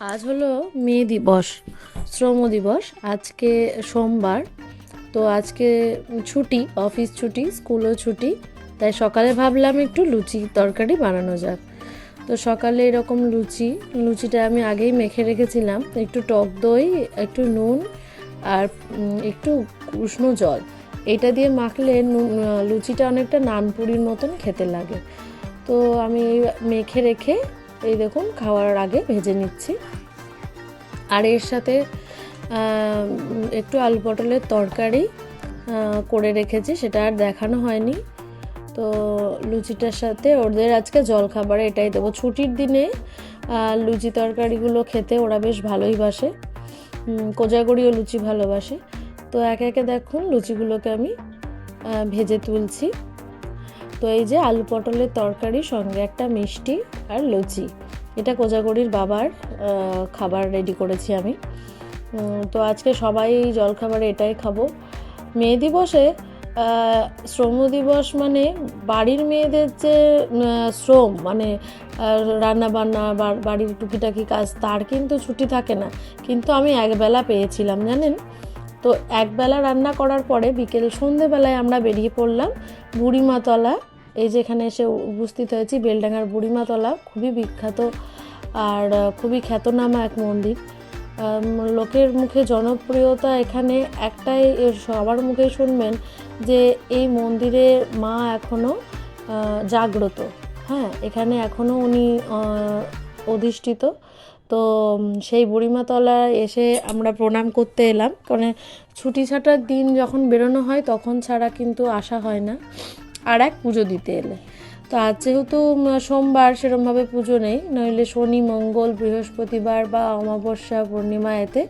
আজ হলো মে দিবস, শ্রম দিবস। আজকে সোমবার, তো আজকে ছুটি, অফিস ছুটি, স্কুলও ছুটি। তাই সকালে ভাবলাম একটু লুচি তরকারি বানানো যাক। তো সকালে এরকম লুচি, লুচিটা আমি আগেই মেখে রেখেছিলাম। একটু টক দই, একটু নুন আর একটু উষ্ণ জল। এটা দিয়ে মাখলে লুচিটা অনেকটা নানপুরির মতন খেতে লাগে। তো আমি মেখে রেখে এই দেখুন, খাওয়ার আগে ভেজে নিচ্ছি। আর এর সাথে একটু আলু পটলের তরকারি করে রেখেছি, সেটা আর দেখানো হয়নি। তো লুচিটার সাথে, ওদের আজকে জলখাবারে এটাই দেবো। ছুটির দিনে লুচি তরকারিগুলো খেতে ওরা বেশ ভালোই বাসে। কোজাগরিও লুচি ভালোবাসে। তো একে একে দেখুন, লুচিগুলোকে আমি ভেজে তুলছি। তো এই যে আলু পটলের তরকারি, সঙ্গে একটা মিষ্টি আর লুচি। এটা কোজাগরির বাবার খাবার রেডি করেছি আমি। তো আজকে সবাই জলখাবারে এটাই খাব। মেয়ে দিবসে শ্রম দিবস মানে বাড়ির মেয়েদের যে শ্রম মানে রান্না বান্না বাড়ির টুকিটাকি কাজ, তার কিন্তু ছুটি থাকে না। কিন্তু আমি একবেলা পেয়েছিলাম, জানেন? তো একবেলা রান্না করার পরে বিকেল সন্ধেবেলায় আমরা বেরিয়ে পড়লাম বুড়িমাতলা এই যেখানে এসে উপস্থিত হয়েছি বেলডাঙ্গার বুড়িমাতলা, খুবই বিখ্যাত আর খুবই খ্যাতনামা এক মন্দির। লোকের মুখে জনপ্রিয়তা এখানে একটাই সবার মুখে শুনবেন যে এই মন্দিরে মা এখনও জাগ্রত। হ্যাঁ এখানে এখনও উনি অধিষ্ঠিত। তো সেই বুড়িমাতলা এসে আমরা প্রণাম করতে এলাম। কারণ ছুটি ছাটার দিন যখন বেরোনো হয়, তখন ছাড়া কিন্তু আসা হয় না। আর এক পুজো দিতে এলে। তো আজ যেহেতু সোমবার সেরমভাবে পুজো নেই নইলে শনি মঙ্গল বৃহস্পতিবার বা অমাবস্যা পূর্ণিমা এতে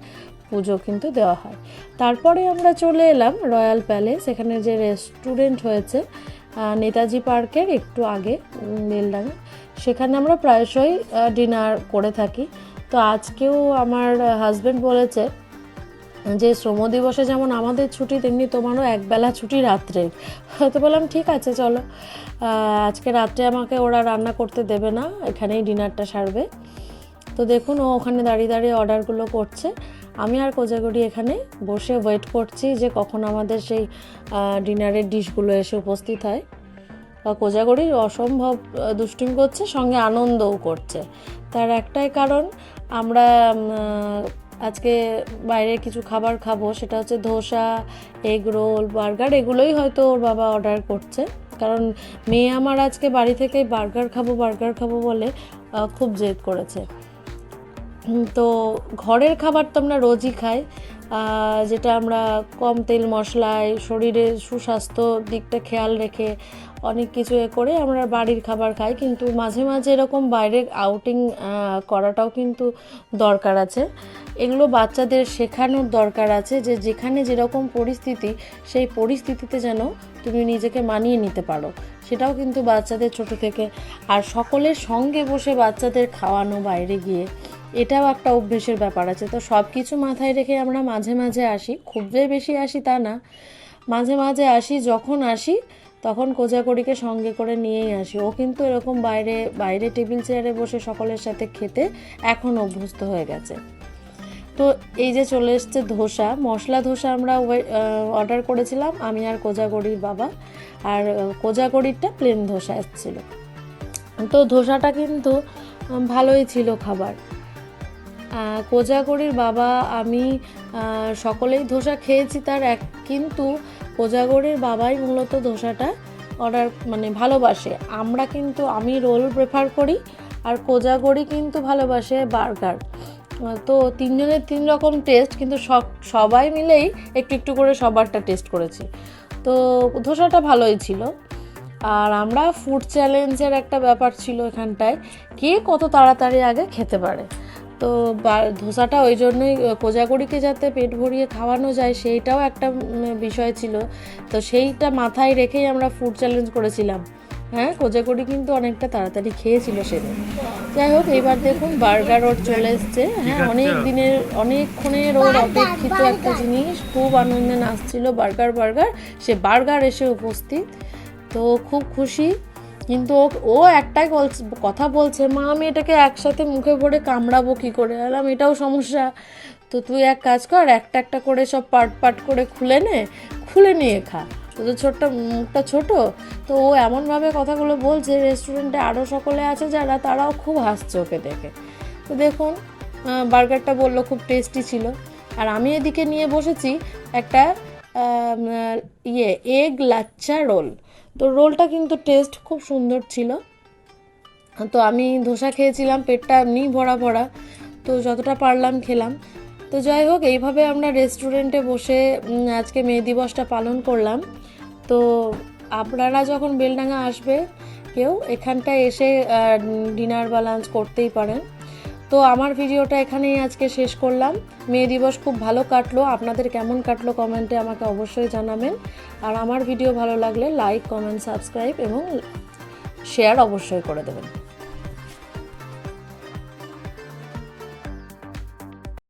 পুজো কিন্তু দেওয়া হয়। তারপরে আমরা চলে এলাম রয়্যাল প্যালেস এখানে যে রেস্টুরেন্ট হয়েছে নেতাজি পার্কের একটু আগে উম, সেখানে আমরা প্রায়শই ডিনার করে থাকি। তো আজকেও আমার হাজব্যান্ড বলেছে যে শ্রম দিবসে যেমন আমাদের ছুটি, তেমনি তোমারও একবেলা ছুটি রাত্রের তো বললাম, ঠিক আছে, চলো। আজকে রাত্রে আমাকে ওরা রান্না করতে দেবে না, এখানেই ডিনারটা সারবে। তো দেখুন, ও ওখানে দাঁড়িয়ে দাঁড়িয়ে অর্ডারগুলো করছে। আমি আর কোজাগরি এখানে বসে ওয়েট করছি যে কখন আমাদের সেই ডিনারের ডিশগুলো এসে উপস্থিত হয়। আর কোজাগরি অসম্ভব দুষ্টুমি করছে, সঙ্গে আনন্দও করছে। তার একটাই কারণ, আমরা আজকে বাইরে কিছু খাবার খাব, সেটা হচ্ছে ধোসা, এগ রোল, বার্গার, এগুলোই হয়তো ওর বাবা অর্ডার করছে। কারণ মেয়ে আমার আজকে বাড়ি থেকে বার্গার খাব বার্গার খাব বলে খুব জেদ করেছে। তো ঘরের খাবার তো আমরা রোজই খাই। যেটা আমরা কম তেল মশলায় শরীরের সুস্বাস্থ্য দিকটা খেয়াল রেখে অনেক কিছু এ করে আমরা বাড়ির খাবার খাই। কিন্তু মাঝে মাঝে এরকম বাইরে আউটিং করাটাও কিন্তু দরকার আছে। এগুলো বাচ্চাদের শেখানোর দরকার আছে যে যেখানে যেরকম পরিস্থিতি, সেই পরিস্থিতিতে যেন তুমি নিজেকে মানিয়ে নিতে পারো। সেটাও কিন্তু বাচ্চাদের ছোট থেকে। আর সকলের সঙ্গে বসে বাচ্চাদের খাওয়ানো বাইরে গিয়ে এটাও একটা অভ্যেসের ব্যাপার আছে। তো সব কিছু মাথায় রেখে আমরা মাঝে মাঝে আসি। খুব যে বেশি আসি তা না। মাঝে মাঝে আসি যখন আসি তখন কোজাকড়িকে সঙ্গে করে নিয়েই আসি। ও কিন্তু এরকম বাইরে বাইরে টেবিল চেয়ারে বসে সকলের সাথে খেতে এখন অভ্যস্ত হয়ে গেছে। তো এই যে চলে এসছে ধোসা মশলা ধোসা আমরা অর্ডার করেছিলাম। আমি আর কোজাগড়ির বাবা। আর আহ, কোজাগড়িরটা প্লেন ধোসা এসেছিল। তো ধোসাটা কিন্তু ভালোই ছিল খাবার। কোজাগরির বাবা, আমি সকলেই ধোসা খেয়েছি তার এক, কিন্তু কোজাগরির বাবাই মূলত ধোসাটা অর্ডার মানে ভালোবাসে। আমরা কিন্তু, আমি রোল প্রেফার করি আর কোজাগরি কিন্তু ভালোবাসে বার্গার। তো তিনজনের তিন রকম টেস্ট কিন্তু সব, সবাই মিলেই একটু একটু করে সবারটা টেস্ট করেছি। তো ধোসাটা ভালোই ছিল। আর আমরা ফুড চ্যালেঞ্জের একটা ব্যাপার ছিল এখানটায়, কে কত তাড়াতাড়ি আগে খেতে পারে। তো বা- ধোসাটা ওই জন্যই কোজাগরিকে যাতে পেট ভরিয়ে খাওয়ানো যায় সেইটাও একটা বিষয় ছিল। তো সেইটা মাথায় রেখেই আমরা ফুড চ্যালেঞ্জ করেছিলাম। হ্যাঁ কোজাগরি কিন্তু অনেকটা তাড়াতাড়ি খেয়েছিল সেদিন। যাই হোক এবার দেখুন বার্গার ওর চলে এসছে। হ্যাঁ অনেক দিনের অনেকক্ষণের ওর অপেক্ষিত একটা জিনিস খুব আনন্দে নাচছিল বার্গার বার্গার। সে বার্গার এসে উপস্থিত। তো খুব খুশি। কিন্তু ও একটাই কথা বলছে, মা, আমি এটাকে একসাথে মুখে ভরে কামড়াবো কী করে? আলাম এটাও সমস্যা। তো তুই এক কাজ কর, একটা একটা করে সব পার্ট পার্ট করে খুলে নে, খুলে নিয়ে খা। তোদের ছোট্ট, মুখটা ছোট, তো ও এমনভাবে কথাগুলো বলছে রেস্টুরেন্টে আরও সকলে আছে যারা, তারাও খুব হাসছে ওকে দেখে। তো দেখুন বার্গারটা বলল, খুব টেস্টি ছিল। আর আমি এদিকে নিয়ে বসেছি একটা ইয়ে এগ লাচ্চা রোল তো রোলটা কিন্তু টেস্ট খুব সুন্দর ছিল। তো আমি ধোসা খেয়েছিলাম, পেটটা এমনি ভরা ভরা। তো যতটা পারলাম খেলাম। তো যাই হোক, এইভাবে আমরা রেস্টুরেন্টে বসে আজকে মে দিবসটা পালন করলাম। তো আপনারা যখন বেলডাঙ্গা আসবে, কেউ এখানটায় এসে ডিনার বা লাঞ্চ করতেই পারেন। তো আমার ভিডিওটা এখানেই আজকে শেষ করলাম। মেয়ে দিবস খুব ভালো কাটলো। আপনাদের কেমন কাটলো কমেন্টে আমাকে অবশ্যই জানাবেন। আর আমার ভিডিও ভালো লাগলে লাইক, কমেন্ট, সাবস্ক্রাইব এবং শেয়ার অবশ্যই করে দেবেন।